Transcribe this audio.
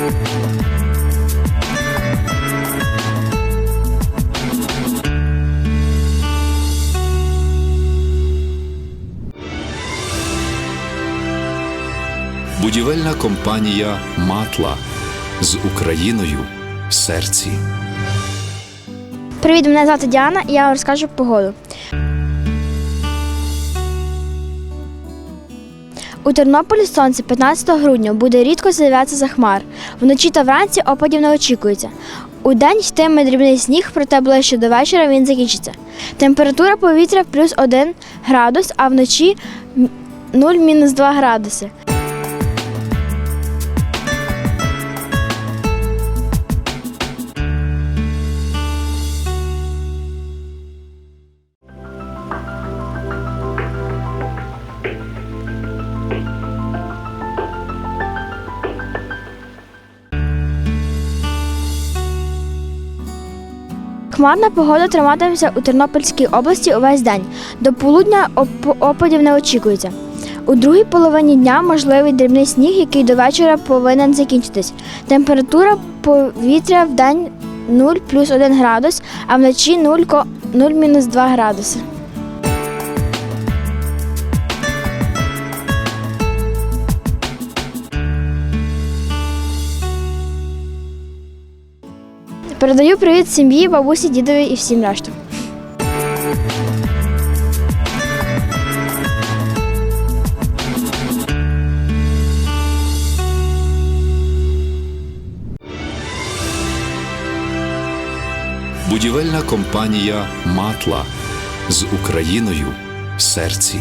Будівельна компанія Матла з Україною в серці. Привіт, мене звати Діана, і я вам розкажу погоду. У Тернополі сонце 15 грудня буде рідко з'являтися за хмар. Вночі та вранці опадів не очікується. У день йтиме дрібний сніг, проте ближче до вечора він закінчиться. Температура повітря плюс 1 градус, а вночі 0-2 градуси. Хмарна погода триматиметься у Тернопільській області увесь день. До полудня оп- опадів не очікується. У другій половині дня можливий дрібний сніг, який до вечора повинен закінчитись. Температура повітря в день 0 плюс 1 градус, а вночі 0, ко- 0 мінус 2 градуси. Передаю привіт сім'ї, бабусі, дідові і всім решту. Будівельна компанія Матла з Україною в серці.